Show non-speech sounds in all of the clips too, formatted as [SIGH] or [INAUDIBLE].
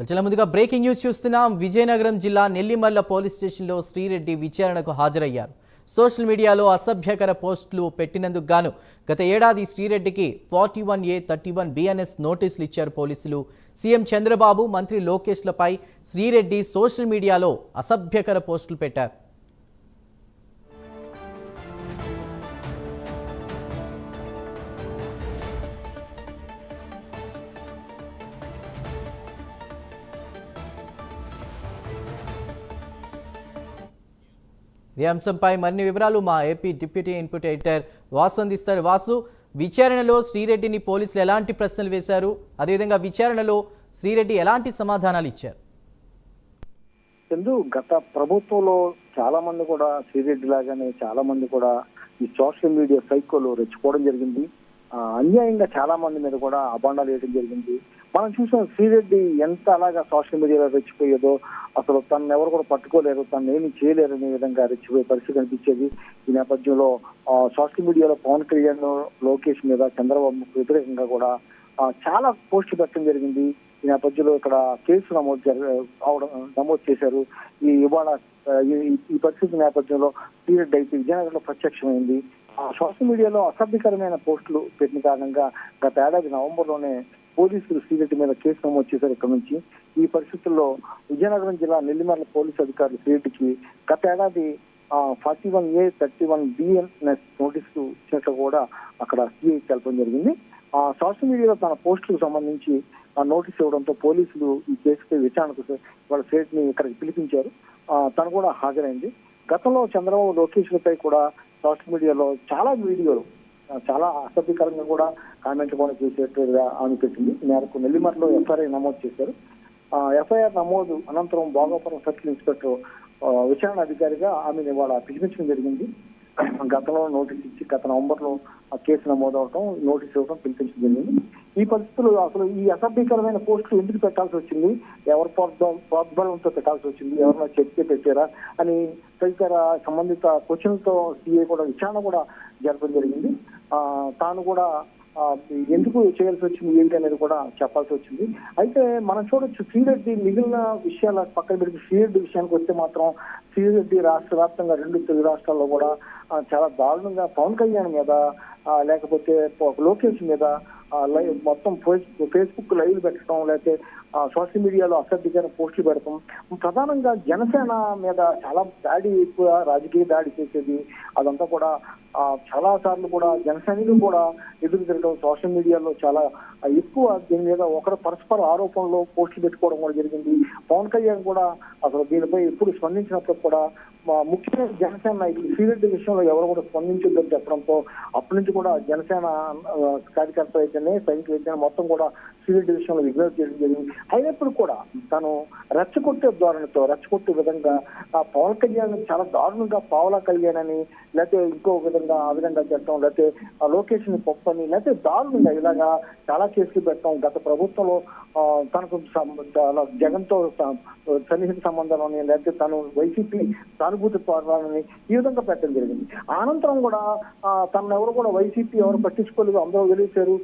చాలా ముందుగా breaking news చూస్తున్నాం. విజయనగరం జిల్లా నెల్లిమర్ల పోలీస్ స్టేషన్లో శ్రీరెడ్డి విచారణకు హాజరయ్యారు. సోషల్ మీడియాలో అసభ్యకర పోస్టులు పెట్టినందుకు గాను గత ఏడాది శ్రీరెడ్డికి forty one A thirty one BNS నోటీసులు ఇచ్చారు పోలీసులు. సీఎం చంద్రబాబు మంత్రి లోకేష్లపై శ్రీరెడ్డి సోషల్ మీడియాలో అసభ్యకర పోస్టులు పెట్టారు. ఈ అంశంపై మరిన్ని వివరాలు మా AP deputy input editor Vasu అందిస్తారు. వాసు విచారణలో శ్రీరెడ్డిని పోలీసులు ఎలాంటి ప్రశ్నలు వేశారు? అదేవిధంగా విచారణలో శ్రీరెడ్డి ఎలాంటి సమాధానాలు ఇచ్చారు? చందు గత ప్రభుత్వంలో చాలా మంది కూడా శ్రీరెడ్డి లాగానే చాలా మంది కూడా ఈ సోషల్ మీడియా సైకోలో రెచ్చిపోవడం జరిగింది. అన్యాయంగా చాలా మంది మీద కూడా అబాండాలు వేయడం జరిగింది. మనం చూసిన శ్రీరెడ్డి ఎంత అలాగా సోషల్ మీడియాలో రెచ్చిపోయేదో అసలు తను ఎవరు కూడా పట్టుకోలేరు తను ఏమి చేయలేరు అనే విధంగా రెచ్చిపోయే పరిస్థితి కనిపించేది. ఈ నేపథ్యంలో సోషల్ మీడియాలో పవన్ కళ్యాణ్ లోకేష్ మీద చంద్రబాబు వ్యతిరేకంగా కూడా చాలా పోస్టులు పెట్టడం జరిగింది. ఈ నేపథ్యంలో ఇక్కడ కేసు నమోదు అవడం నమోదు చేశారు. ఈ ఇవాళ ఈ- ఈ పరిస్థితి నేపథ్యంలో శ్రీరెడ్డి అయితే విజయనగరంలో ప్రత్యక్షమైంది. సోషల్ మీడియాలో అసభ్యకరమైన పోస్టులు పెట్టిన కారణంగా గత ఏడాది నవంబర్లోనే పోలీసులు శ్రీరెడ్డి మీద కేసు నమోదు చేశారు. ఇక్కడ నుంచి ఈ పరిస్థితుల్లో విజయనగరం జిల్లా నెల్లిమర్ల పోలీసు అధికారులు శ్రీరెడ్డికి గత ఏడాది forty one A thirty one BNS నోటీసులు ఇచ్చినట్లు కూడా అక్కడ సిఐ తెలపడం జరిగింది. ఆ సోషల్ మీడియాలో తన పోస్టులకు సంబంధించి నోటీస్ ఇవ్వడంతో పోలీసులు ఈ కేసుపై విచారణకు వాళ్ళ సేట్ ఇక్కడికి పిలిపించారు. తను కూడా హాజరైంది. గతంలో చంద్రబాబు లోకేష్లపై కూడా సోషల్ మీడియాలో చాలా వీడియోలు చాలా అసభ్యకరంగా కూడా కామెంట్లు కూడా చేసేట్టుగా ఆమె పెట్టింది. మేరకు నెల్లిమర్లో ఎఫ్ఐఆర్ నమోదు చేశారు. ఎఫ్ఐఆర్ నమోదు అనంతరం భోగాపురం సర్కిల్ ఇన్స్పెక్టర్ ఆ, విచారణ అధికారిగా ఆమెను ఇవాళ పిలిపించడం జరిగింది. [CLEARS THROAT] గతంలో నోటీస్ ఇచ్చి గత నవంబర్లో ఆ కేసు నమోదు అవడం నోటీస్ ఇవ్వడం పిలిపించడం జరిగింది. ఈ పరిస్థితులు అసలు ఈ అసభ్యకరమైన పోస్టులు ఎందుకు పెట్టాల్సి వచ్చింది? ఎవరి ప్రోద్బ- ప్రోద్బలంతో పెట్టాల్సి వచ్చింది? ఎవరైనా చెప్తే పెట్టారా? అని తదితర సంబంధిత క్వశ్చన్తో సీఏ కూడా విచారణ కూడా జరపడం జరిగింది. తాను కూడా ఎందుకు చేయాల్సి వచ్చింది ఏంటి అనేది కూడా చెప్పాల్సి వచ్చింది. అయితే మనం చూడొచ్చు శ్రీరెడ్డి మిగిలిన విషయాల పక్కన పెడితే శ్రీరెడ్డి విషయానికి వస్తే మాత్రం శ్రీరెడ్డి రాష్ట్ర వ్యాప్తంగా రెండు తెలుగు రాష్ట్రాల్లో కూడా చాలా దారుణంగా పవన్ కళ్యాణ్ మీద లేకపోతే లోకేష్ మీద లైవ్ మొత్తం ఫేస్- ఫేస్బుక్ లైవ్ పెట్టడం లేకపోతే సోషల్ మీడియాలో అసభ్యకర పోస్టులు పెడతాం. ప్రధానంగా జనసేన మీద చాలా దాడి ఎక్కువ రాజకీయ దాడి చేసేది. అదంతా కూడా చాలా సార్లు కూడా జనసైనికులు కూడా ఎదురు తిరగడం సోషల్ మీడియాలో చాలా ఎక్కువ. దీని మీద ఒకరు పరస్పర ఆరోపణలో పోస్టులు పెట్టుకోవడం కూడా జరిగింది. పవన్ కళ్యాణ్ కూడా అసలు దీనిపై ఎప్పుడు స్పందించినప్పుడు కూడా ముఖ్యంగా జనసేన ఈ సీరెడ్డి విషయంలో ఎవరు కూడా స్పందించొద్దని చెప్పడంతో అప్పటి నుంచి కూడా జనసేన కార్యకర్తలు అయితేనే సైనికులు అయితేనే మొత్తం కూడా శ్రీరెడ్డి విషయంలో విజ్ఞప్తి చేయడం జరిగింది. అయినప్పుడు కూడా తను రెచ్చగొట్టే ధోరణితో రెచ్చగొట్టే విధంగా ఆ పవన్ కళ్యాణ్ చాలా దారుణంగా పావలా కళ్యాణ్ అని లేకపోతే ఇంకో విధంగా ఆ విధంగా పెట్టడం లేకపోతే ఆ లొకేషన్ పొప్పని లేకపోతే దారుణంగా ఇలాగా చాలా కేసులు పెట్టడం గత ప్రభుత్వంలో తనకు జగన్తో స- సన్నిహిత సంబంధాలని లేకపోతే తను వైసీపీ సానుభూతి పడాలని ఈ విధంగా పెట్టడం జరిగింది. అనంతరం కూడా తనను ఎవరు కూడా వైసీపీ ఎవరు పట్టించుకోలేదు అందరూ వదిలేశారు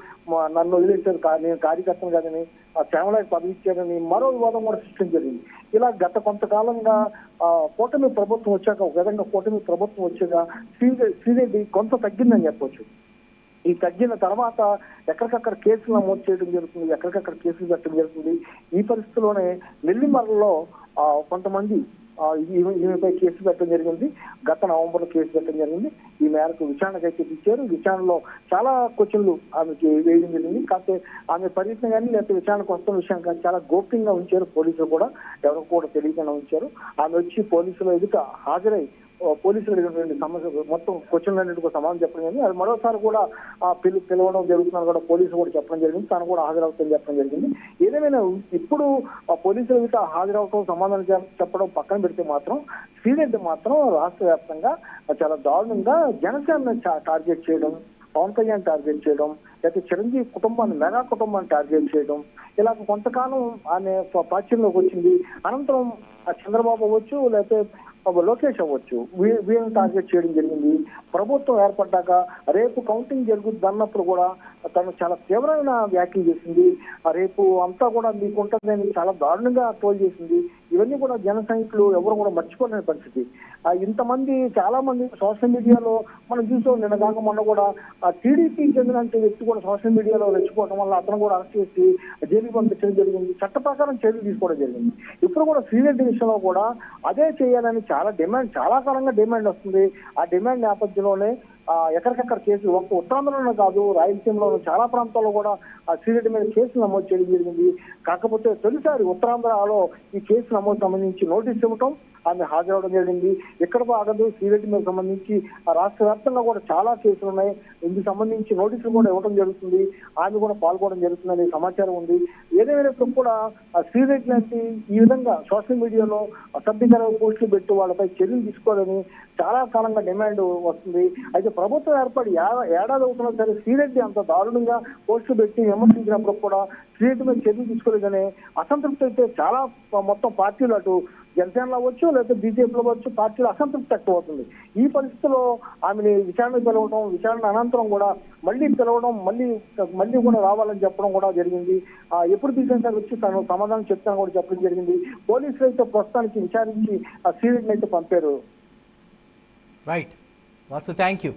నన్ను వదిలేశారు నేను కార్యక్రమం కార్యకర్తను కాదని ఆ శ్యామలాకి పదవి ఇచ్చారని మరో వివాదం కూడా సృష్టించడం జరిగింది. ఇలా గత కొంతకాలంగా ఆ, కూటమి ప్రభుత్వం వచ్చాక ఒక విధంగా కూటమి ప్రభుత్వం వచ్చాక శ్రీరెడ్డి కొంత తగ్గిందని చెప్పొచ్చు. ఈ తగ్గిన తర్వాత ఎక్కడికక్కడ కేసులు నమోదు చేయడం జరుగుతుంది ఎక్కడికక్కడ కేసులు పెట్టడం జరుగుతుంది. ఈ పరిస్థితిలోనే నెల్లిమర్రలో ఆ, కొంతమంది ఈమెపై కేసు పెట్టడం జరిగింది. గత నవంబర్లో కేసు పెట్టడం జరిగింది. ఈ మేరకు విచారణకు అయితే ఇచ్చారు విచారణలో చాలా క్వశ్చన్లు ఆమెకి వేయడం జరిగింది. కాకపోతే ఆమె పర్యటన కానీ లేకపోతే విచారణకు వస్తున్న విషయం కానీ చాలా గోప్యంగా ఉంచారు. పోలీసులు కూడా ఎవరికి కూడా తెలియకుండా ఉంచారు. ఆమె వచ్చి పోలీసుల ఎదుట హాజరై పోలీసులు అడిగినటువంటి సమస్య మొత్తం క్వశ్చన్ అన్నింటికి సమాధానం చెప్పడం జరిగింది. అది మరోసారి కూడా ఆ పిలు పిలవడం జరుగుతుందని కూడా పోలీసులు కూడా చెప్పడం జరిగింది. తను కూడా హాజరవుతుందని చెప్పడం జరిగింది. ఏదేమైనా ఇప్పుడు ఆ పోలీసుల ఎదుట హాజరవటం సమాధానం చెప్పడం పక్కన పెడితే మాత్రం శ్రీరెడ్డి మాత్రం రాష్ట్ర వ్యాప్తంగా చాలా దారుణంగా జనసేన టార్గెట్ చేయడం పవన్ కళ్యాణ్ టార్గెట్ చేయడం లేకపోతే చిరంజీవి కుటుంబాన్ని మెగా కుటుంబాన్ని టార్గెట్ చేయడం ఇలా కొంతకాలం ఆమె ప్రాచుర్యంలోకి వచ్చింది. అనంతరం చంద్రబాబు అవ్వచ్చు లేకపోతే లోకేష్ అవ్వచ్చు వీ- వీళ్ళని టార్గెట్ చేయడం జరిగింది. ప్రభుత్వం ఏర్పడ్డాక రేపు కౌంటింగ్ జరుగుద్ది అన్నప్పుడు కూడా తను చాలా తీవ్రమైన వ్యాఖ్యలు చేసింది. రేపు అంతా కూడా మీకు ఉంటుందని చాలా దారుణంగా ట్రోల్ చేసింది. ఇవన్నీ కూడా జన సైనికులు ఎవరు కూడా మర్చిపోలేని పరిస్థితి. ఇంతమంది చాలా మంది సోషల్ మీడియాలో మనం చూసాం నిన్న కాక మొన్న కూడా ఆ టీడీపీ చెందిన వ్యక్తి కూడా సోషల్ మీడియాలో రెచ్చిపోవడం వల్ల అతను కూడా అరెస్ట్ చేసి జైలుకి పంపించడం జరిగింది. చట్ట ప్రకారం చర్యలు తీసుకోవడం జరిగింది. ఇప్పుడు కూడా శ్రీరెడ్డి విషయంలో కూడా అదే చేయాలని చాలా డిమాండ్ చాలా కాలంగా డిమాండ్ వస్తుంది. ఆ డిమాండ్ నేపథ్యంలోనే ఎక్కడికక్కడ కేసులు ఒక్క ఉత్తరాంధ్రలోనే కాదు రాయలసీమలో చాలా ప్రాంతాల్లో కూడా ఆ శ్రీరెడ్డి మీద కేసులు నమోదు చేయడం జరిగింది. కాకపోతే తొలిసారి ఉత్తరాంధ్రలో ఈ కేసు నమోదు సంబంధించి నోటీస్ ఇవ్వటం ఆమె హాజరవడం జరిగింది. ఎక్కడ ఆగదు సీరెడ్డి మీద సంబంధించి ఆ రాష్ట్ర వ్యాప్తంగా కూడా చాలా కేసులు ఉన్నాయి. ఇందుకు సంబంధించి నోటీసులు కూడా ఇవ్వడం జరుగుతుంది. ఆమె కూడా పాల్గొనడం జరుగుతుందనే సమాచారం ఉంది. ఏదేమైనప్పుడు కూడా ఆ శ్రీరెడ్డి లాంటి ఈ విధంగా సోషల్ మీడియాలో అసభ్యకర పోస్టులు పెట్టి వాళ్ళపై చర్యలు తీసుకోవాలని చాలా కాలంగా డిమాండ్ వస్తుంది. అయితే ప్రభుత్వం ఏర్పడి ఏడాది అవుతున్నా సరే శ్రీరెడ్డి అంత దారుణంగా పోస్టులు పెట్టి విమర్శించినప్పుడు కూడా శ్రీరెడ్డి మీద చర్యలు తీసుకోలేదనే అసంతృప్తి అయితే చాలా మొత్తం పార్టీలు అటు జనసేనలో అవ్వచ్చు లేకపోతే బీజేపీలో అవ్వచ్చు పార్టీలో అసంతృప్తి ఎక్కువ అవుతుంది ఈ పరిస్థితిలో ఆమెని విచారణ పిలవడం విచారణ అనంతరం కూడా మళ్ళీ పిలవడం మళ్ళీ మళ్ళీ కూడా రావాలని చెప్పడం కూడా జరిగింది. ఆ, ఎప్పుడు పిలిచిన వచ్చి తను సమాధానం చెప్తాను కూడా చెప్పడం జరిగింది. పోలీసులు అయితే ప్రస్తుతానికి విచారించి ఆ సీరియట్ అయితే పంపారు. Right Vasu thank you